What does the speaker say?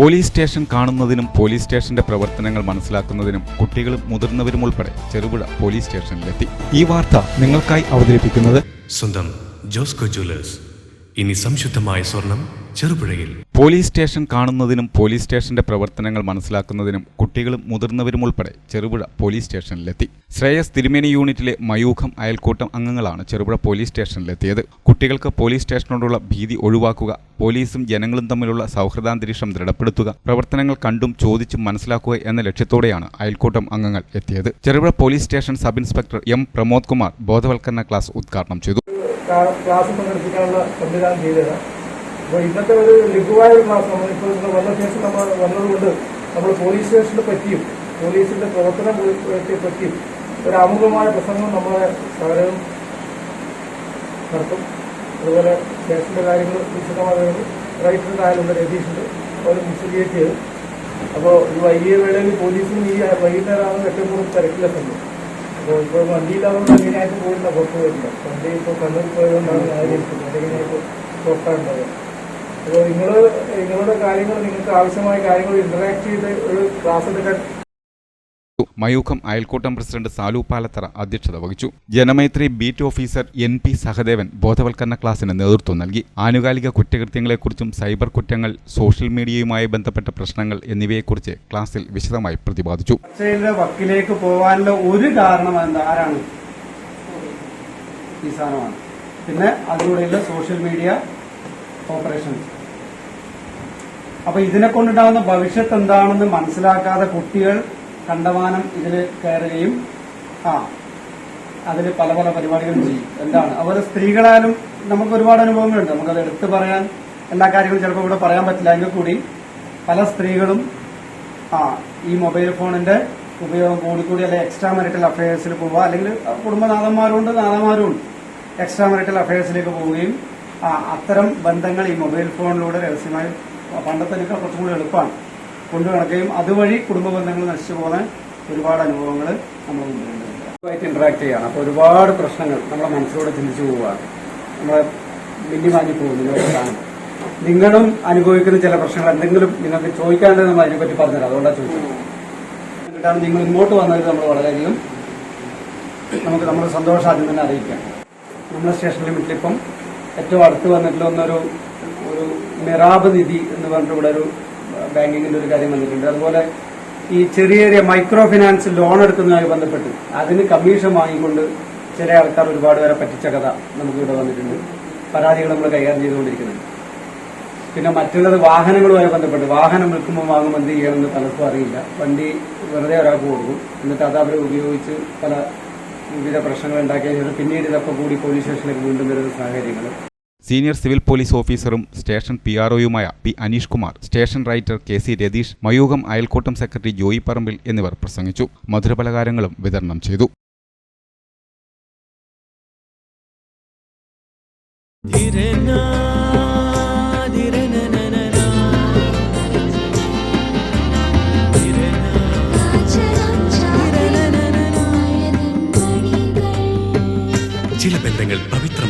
Police station കാണുന്നതിനും police സ്റ്റേഷന്റെ പ്രവർത്തനങ്ങൾ മനസ്സിലാക്കുന്നതിനും കുട്ടികളും മുതിർന്നവരും ഉൾപ്പെടെ ചെറുപുഴ പോലീസ് സ്റ്റേഷനിലെത്തി. ഈ വാർത്ത നിങ്ങൾക്കായി അവതരിപ്പിക്കുന്നത് സ്വന്തം ജോസ്കോ ജ്വല്ലേഴ്സ്. ഇനി സംശുദ്ധമായ സ്വർണം ചെറുപുഴയിൽ. പോലീസ് സ്റ്റേഷൻ കാണുന്നതിനും പോലീസ് സ്റ്റേഷന്റെ പ്രവർത്തനങ്ങൾ മനസ്സിലാക്കുന്നതിനും കുട്ടികളും മുതിർന്നവരും ഉൾപ്പെടെ ചെറുപുഴ പോലീസ് സ്റ്റേഷനിലെത്തി. ശ്രേയസ് തിരുമേനി യൂണിറ്റിലെ മയൂഖം അയൽക്കൂട്ടം അംഗങ്ങളാണ് ചെറുപുഴ പോലീസ് സ്റ്റേഷനിലെത്തിയത്. കുട്ടികൾക്ക് പോലീസ് സ്റ്റേഷനോടുള്ള ഭീതി ഒഴിവാക്കുക പോലീസും ജനങ്ങളും തമ്മിലുള്ള സൗഹൃദാന്തരീക്ഷം ദൃഢപ്പെടുത്തുക പ്രവർത്തനങ്ങൾ കണ്ടും ചോദിച്ചും മനസ്സിലാക്കുക എന്ന ലക്ഷ്യത്തോടെയാണ് അയൽക്കൂട്ടം അംഗങ്ങൾ എത്തിയത്. Cherupuzha police station sub inspector M Pramod Kumar ബോധവൽക്കരണ ക്ലാസ് ഉദ്ഘാടനം ചെയ്തു. ക്ലാസ് സംഘടിപ്പിക്കാനുള്ള സംവിധാനം ചെയ്തത്. അപ്പോൾ ഇന്നത്തെ ഒരു ലഘുവായ ഒരു ക്ലാസ് നമ്മളിപ്പോൾ വന്ന ശേഷം നമ്മൾ വന്നതുകൊണ്ട് നമ്മൾ പോലീസ് സ്റ്റേഷനെ പറ്റിയും പോലീസിന്റെ പ്രവർത്തനം പറ്റിയും ഒരു അമുഖമായ പ്രസംഗം നമ്മളെ സകലരും നടത്തും. അതുപോലെ സ്റ്റേഷന്റെ കാര്യങ്ങൾ വിശദമായ റൈറ്ററിന്റെ ആയാലുള്ള രതീഷുണ്ട് അവർ വിശദീകരിച്ചത് അപ്പോൾ ഈ വൈകിയ വേളയിൽ പോലീസും ഈ വൈകുന്നേരമാണ് ഏറ്റവും കൂടുതൽ തിരക്കിലെത്തുന്നത്. അപ്പോൾ ഇപ്പോൾ വണ്ടിയിലാവുമ്പോൾ അങ്ങനെയായിട്ട് പോയില്ല പുറത്ത് പോയില്ല വണ്ടി ഇപ്പോൾ കണ്ണൂർ പോയതുകൊണ്ടാണ് അല്ലെങ്കിൽ ഇപ്പോൾ പുറത്താണ്ടത് അപ്പോൾ നിങ്ങൾ നിങ്ങളുടെ കാര്യങ്ങൾ നിങ്ങൾക്ക് ആവശ്യമായ കാര്യങ്ങൾ ഇന്ററാക്ട് ചെയ്ത് ഒരു ക്ലാസ് എടുക്കാൻ മയൂഖം അയൽക്കൂട്ടം പ്രസിഡന്റ് സാലു പാലത്തറ അധ്യക്ഷത വഹിച്ചു. Janamaithri beat officer N P Sahadevan ബോധവൽക്കരണ ക്ലാസിന് നേതൃത്വം നൽകി. ആനുകാലിക കുറ്റകൃത്യങ്ങളെക്കുറിച്ചും സൈബർ കുറ്റങ്ങൾ സോഷ്യൽ മീഡിയയുമായി ബന്ധപ്പെട്ട പ്രശ്നങ്ങൾ എന്നിവയെക്കുറിച്ച് ക്ലാസ്സിൽ വിശദമായി പ്രതിപാദിച്ചു. വക്കിലേക്ക് പോകാനുള്ള ഒരു കാരണം ആരാണ്? ഈ പിന്നെ അതിലൂടെയുള്ള സോഷ്യൽ മീഡിയ ഓപ്പറേഷൻസ്. അപ്പൊ ഇതിനെ കൊണ്ടുണ്ടാകുന്ന ഭവിഷ്യത്ത് എന്താണെന്ന് മനസ്സിലാക്കാതെ കുട്ടികൾ കണ്ടമാനം ഇതിൽ കയറുകയും ആ അതിൽ പല പല പരിപാടികളും ചെയ്യും എന്താണ്? അതുപോലെ സ്ത്രീകളായാലും നമുക്ക് ഒരുപാട് അനുഭവങ്ങളുണ്ട്. നമുക്കത് എടുത്തു പറയാൻ എല്ലാ കാര്യങ്ങളും ചിലപ്പോൾ ഇവിടെ പറയാൻ പറ്റില്ല. എങ്കിൽ കൂടി പല സ്ത്രീകളും ആ ഈ മൊബൈൽ ഫോണിന്റെ ഉപയോഗം കൂടിക്കൂടി അല്ലെങ്കിൽ എക്സ്ട്രാ മെറിറ്റൽ അഫയേഴ്സിൽ പോവുക. അല്ലെങ്കിൽ കുടുംബനാഥന്മാരുണ്ട് നാഥന്മാരുണ്ട്. എക്സ്ട്രാ മെറിറ്റൽ അഫയേഴ്സിലേക്ക് പോവുകയും ആ അത്തരം ബന്ധങ്ങൾ ഈ മൊബൈൽ ഫോണിലൂടെ രഹസ്യമായി പണ്ടത്തെ കുറച്ചും കൂടി എളുപ്പമാണ്. കൊണ്ടു നടക്കുകയും അതുവഴി കുടുംബ ബന്ധങ്ങൾ നശിച്ചു പോകാൻ ഒരുപാട് അനുഭവങ്ങൾ നമ്മൾ മുമ്പിലുണ്ട് ഇന്ററാക്ട് ചെയ്യാണ്. അപ്പോൾ ഒരുപാട് പ്രശ്നങ്ങൾ നമ്മുടെ മനസ്സിലൂടെ ചിന്തിച്ചു പോവുകയാണ്. നമ്മളെ മിന്നിമാഞ്ഞു പോകുന്നു നിങ്ങളും അനുഭവിക്കുന്ന ചില പ്രശ്നങ്ങൾ എന്തെങ്കിലും നിങ്ങൾക്ക് ചോദിക്കാണ്ട് നമ്മൾ അതിനെപ്പറ്റി പറഞ്ഞത് അതുകൊണ്ടാണ് ചോദിച്ചത്. എന്നിട്ടാണ് നിങ്ങൾ ഇങ്ങോട്ട് വന്നത് നമ്മൾ വളരെയധികം നമുക്ക് നമ്മുടെ സന്തോഷം ആദ്യം തന്നെ അറിയിക്കാം. നമ്മുടെ സ്റ്റേഷൻ ലിമിറ്റിൽ ഇപ്പം ഏറ്റവും അടുത്ത് വന്നിട്ടുള്ള ഒന്നൊരു ഒരു മെറാബ് നിധി എന്ന് പറഞ്ഞിട്ട് ഇവിടെ ഒരു ബാങ്കിങ്ങിന്റെ ഒരു കാര്യം വന്നിട്ടുണ്ട്. അതുപോലെ ഈ ചെറിയ ചെറിയ മൈക്രോ ഫിനാൻസ് ലോൺ എടുക്കുന്നതുമായി ബന്ധപ്പെട്ട് അതിന് കമ്മീഷൻ വാങ്ങിക്കൊണ്ട് ചില ആൾക്കാർ ഒരുപാട് പേരെ പറ്റിച്ച കഥ നമുക്ക് ഇവിടെ വന്നിട്ടുണ്ട്. പരാതികൾ നമ്മൾ കൈകാര്യം ചെയ്തുകൊണ്ടിരിക്കുന്നുണ്ട് പിന്നെ മറ്റുള്ളത് വാഹനങ്ങളുമായി ബന്ധപ്പെട്ട് വാഹനം വിൽക്കുമ്പോൾ വാങ്ങുമ്പോൾ എന്ത് ചെയ്യണമെന്ന് പലർക്കും അറിയില്ല. വണ്ടി വെറുതെ ഒരാൾക്ക് കൊടുക്കും. എന്നിട്ട് അത് അവർ ഉപയോഗിച്ച് പല വിവിധ പ്രശ്നങ്ങൾ ഉണ്ടാക്കിയ ശേഷം പിന്നീട് ഇതൊക്കെ കൂടി പോലീസ് സ്റ്റേഷനിലേക്ക് വീണ്ടും വരുന്ന സാഹചര്യങ്ങൾ സീനിയർ സിവിൽ പോലീസ് ഓഫീസറും station P R ഒയുമായ P Aneesh Kumar station writer K C Ratheesh Mayookham അയൽക്കൂട്ടം സെക്രട്ടറി ജോയി പറമ്പിൽ എന്നിവർ പ്രസംഗിച്ചു. മധുരപലഹാരങ്ങളും വിതരണം ചെയ്തു. ചില ബന്ധങ്ങൾ പവിത്രമാണ്